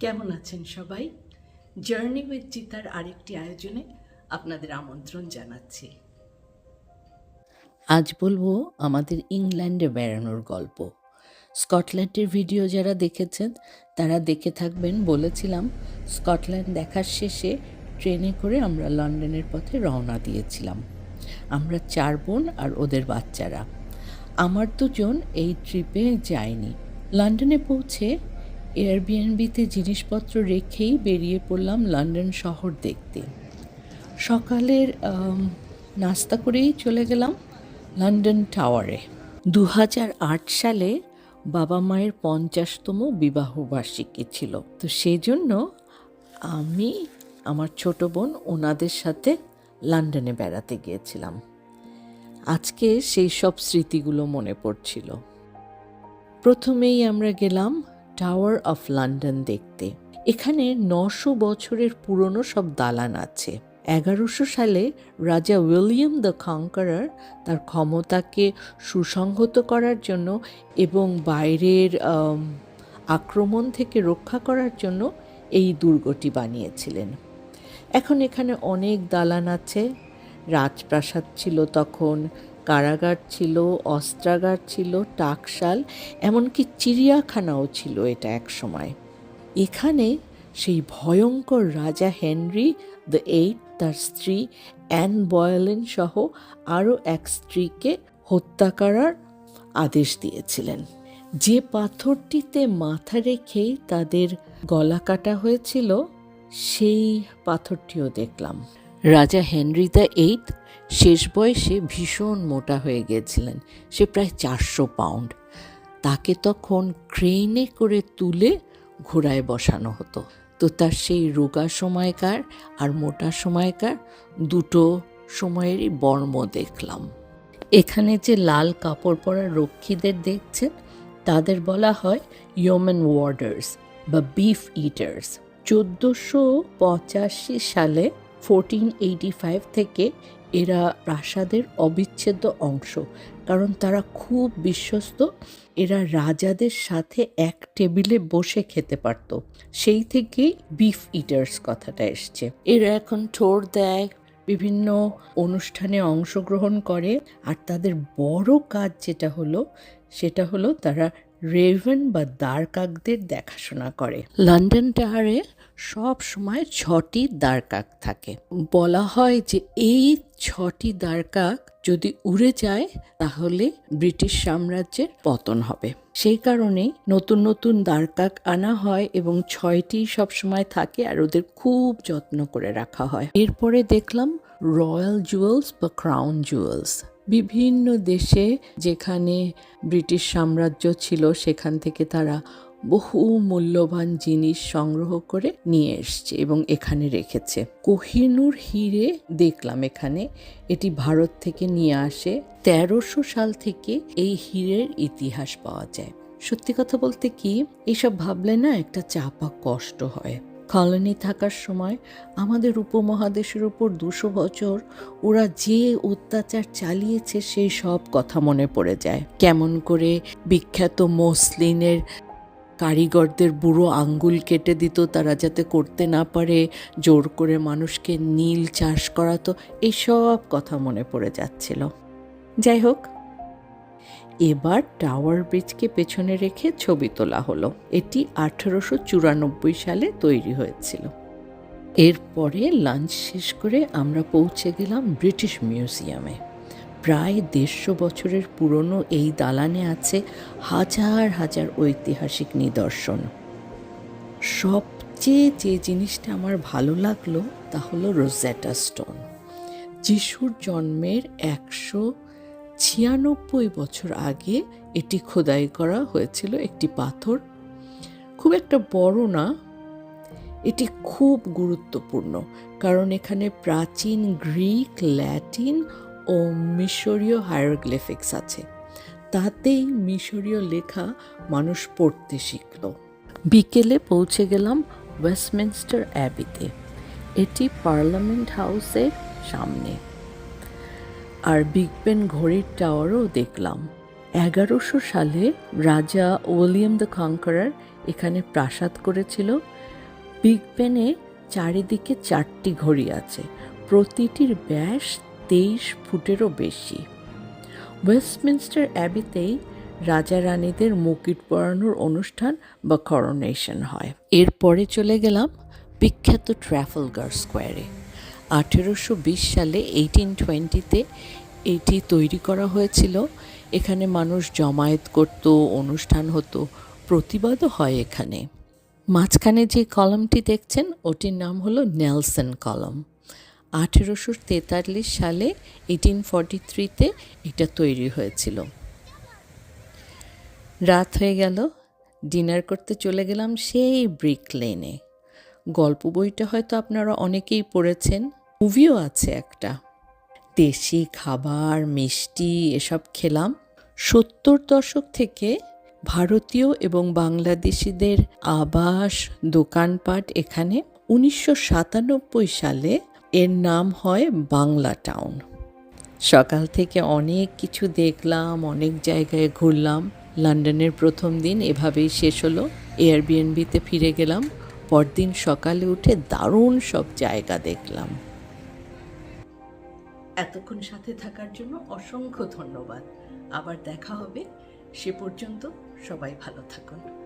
কেমন আছেন সবাই? জার্নি উইথ চিতার আরেকটি আয়োজনে আপনাদের আমন্ত্রণ জানাচ্ছি। আজ বলব আমাদের ইংল্যান্ডে বেড়ানোর গল্প। স্কটল্যান্ডের ভিডিও যারা দেখেছেন, তারা দেখে থাকবেন, বলেছিলাম স্কটল্যান্ড দেখার শেষে ট্রেনে করে আমরা লন্ডনের পথে রওনা দিয়েছিলাম। আমরা চার বোন আর ওদের বাচ্চারা। আমার দুজন এই ট্রিপে যায়নি। লন্ডনে পৌঁছে এয়ারবিএনবিতে জিনিসপত্র রেখেই বেরিয়ে পড়লাম লন্ডন শহর দেখতে। সকালের নাস্তা করেই চলে গেলাম লন্ডন টাওয়ারে দু সালে বাবা মায়ের পঞ্চাশতম বিবাহবার্ষিকী ছিল। তো সেই জন্য আমি আমার ছোট বোন ওনাদের সাথে লন্ডনে বেড়াতে গিয়েছিলাম। আজকে সেই সব স্মৃতিগুলো মনে পড়ছিল। প্রথমেই আমরা গেলাম টাওয়ার অফ লন্ডন দেখতে। এখানে নশো বছরের পুরনো সব দালান আছে। এগারোশো সালে রাজা উইলিয়াম দ্য কঙ্কারার তার ক্ষমতাকে সুসংহত করার জন্য এবং বাইরের আক্রমণ থেকে রক্ষা করার জন্য এই দুর্গটি বানিয়েছিলেন। এখন এখানে অনেক দালান আছে। রাজপ্রাসাদ ছিল তখন কারাগার ছিল, অস্ত্রাগার ছিল, টাকশাল, এমনকি চিড়িয়াখানাও ছিল এটা এক সময়। এখানে সেই ভয়ঙ্কর রাজা হেনরি দ্য এইট, তার স্ত্রী অ্যান বয়েলেন সহ আরও এক স্ত্রীকে হত্যা করার আদেশ দিয়েছিলেন। যে পাথরটিতে মাথা রেখেই তাদের গলা কাটা হয়েছিল, সেই পাথরটিও দেখলাম। রাজা হেনরি দ্য এইট শেষ বয়সে ভীষণ মোটা হয়ে গেছিলেন সে প্রায় চারশো পাউন্ড। তাকে তখন ক্রেনে করে তুলে ঘোড়ায় বসানো হতো। তো তার সেই রোগা সময়কার আর মোটা সময়কার দুটো সময়েরই বর্ম দেখলাম। এখানে যে লাল কাপড় পরা রক্ষীদের দেখছেন, তাদের বলা হয় ইয়োম্যান ওয়ার্ডার্স বা বিফ ইটার্স চোদ্দোশো পঁচাশি সালে ফোরটিন এইটি ফাইভ থেকে এরা প্রাসাদের অবিচ্ছেদ্য অংশ, কারণ তারা খুব বিশ্বস্ত। এরা রাজাদের সাথে এক টেবিলে বসে খেতে পারত। সেই থেকেই বিফ ইটার্স কথাটা এসছে। এরা এখন ঠোর দেয়, বিভিন্ন অনুষ্ঠানে অংশগ্রহণ করে, আর তাদের বড় কাজ যেটা হলো, সেটা হলো তারা রেভেন বা দ্বারকাকদের দেখাশোনা করে। লন্ডন টাওয়ারে সব সময় ছটি দ্বারকাক থাকে। বলা হয় যে এই ছটি দ্বারকাক যদি উড়ে যায়, তাহলে ব্রিটিশ সাম্রাজ্যের পতন হবে। সেই কারণেই নতুন নতুন দ্বারকাক আনা হয় এবং ছয়টি সব সময় থাকে আর ওদের খুব যত্ন করে রাখা হয়। এরপরে দেখলাম রয়্যাল জুয়েলস বা ক্রাউন জুয়েলস। বিভিন্ন দেশে যেখানে ব্রিটিশ সাম্রাজ্য ছিল, সেখান থেকে তারা বহু মূল্যবান জিনিস সংগ্রহ করে নিয়ে এসছে এবং এখানে রেখেছে। কোহিনুর হিরে দেখলাম এখানে, এটি ভারত থেকে নিয়ে আসে। তেরোশো সাল থেকে এই হীরের ইতিহাস পাওয়া যায়। সত্যি কথা বলতে কি, এসব ভাবলে না একটা চাপা কষ্ট হয়। কলোনি থাকার সময় আমাদের উপমহাদেশের উপর দুশো বছর ওরা যে অত্যাচার চালিয়েছে, সেই সব কথা মনে পড়ে যায়। কেমন করে বিখ্যাত মসলিনের কারিগরদের বুড়ো আঙ্গুল কেটে দিত, তারা যাতে করতে না পারে, জোর করে মানুষকে নীল চাষ করাতো এইসব কথা মনে পড়ে যাচ্ছিল। যাই হোক, এবার টাওয়ার ব্রিজকে পেছনে রেখে ছবি তোলা হলো। এটি আঠারোশো চুরানব্বই সালে তৈরি হয়েছিল। এরপরে লাঞ্চ শেষ করে আমরা পৌঁছে গেলাম ব্রিটিশ মিউজিয়ামে। প্রায় দেড়শো বছরের পুরনো এই দালানে আছে হাজার হাজার ঐতিহাসিক নিদর্শন। সবচেয়ে যে জিনিসটা আমার ভালো লাগল তা হলো রোজেটা স্টোন। যিশুর জন্মের একশো ছিয়ানব্বই বছর আগে এটি খোদাই করা হয়েছিল একটি পাথর। খুব একটা বড় না, এটি খুব গুরুত্বপূর্ণ, কারণ এখানে প্রাচীন গ্রিক, ল্যাটিন ও মিশরীয় হায়ারোগ্লিফিক্স আছে। তাতেই মিশরীয় লেখা মানুষ পড়তে শিখল। বিকেলে পৌঁছে গেলাম ওয়েস্টমিনস্টার অ্যাবিতে। এটি পার্লামেন্ট হাউসের সামনে। আর বিগ বেন ঘড়ির টাওয়ারও দেখলাম। এগারোশো সালে রাজা উইলিয়াম দ্য কঙ্কারার এখানে প্রাসাদ করেছিল। বিগ বেনে চারিদিকে চারটি ঘড়ি আছে। প্রতিটির ব্যাস তেইশ ফুটেরও বেশি। ওয়েস্টমিনস্টার অ্যাবিতেই রাজা রানীদের মুকুট পরানোর অনুষ্ঠান বা করোনেশন হয়। এরপরে চলে গেলাম বিখ্যাত ট্রাফলগার স্কোয়ারে। আঠেরোশো বিশ সালে এইটিন টোয়েন্টিতে এটি তৈরি করা হয়েছিল। এখানে মানুষ জমায়েত করত, অনুষ্ঠান হতো, প্রতিবাদও হয় এখানে। মাঝখানে যে কলমটি দেখছেন, ওটির নাম হলো নেলসন কলম। আঠেরোশো তেতাল্লিশ সালে এইটিন ফর্টি থ্রিতে এটা তৈরি হয়েছিল। রাত হয়ে গেল, ডিনার করতে চলে গেলাম সেই ব্রিক লেনে। গল্প বইটা হয়তো আপনারা অনেকেই পড়েছেন মুভিও আছে একটা। দেশি খাবার, মিষ্টি, এসব খেলাম। সত্তর দশক থেকে ভারতীয় এবং বাংলাদেশিদের আবাস, দোকানপাট এখানে উনিশশো সাতানব্বই সালে এর নাম হয় বাংলা টাউন। সকাল থেকে অনেক কিছু দেখলাম, অনেক জায়গায় ঘুরলাম। লন্ডনের প্রথম দিন এভাবেই শেষ হলো। এয়ারবিএনবিতে ফিরে গেলাম। পরদিন সকালে উঠে দারুণ সব জায়গা দেখলাম। এতক্ষণ সাথে থাকার জন্য অসংখ্য ধন্যবাদ। আবার দেখা হবে। সে পর্যন্ত সবাই ভালো থাকুন।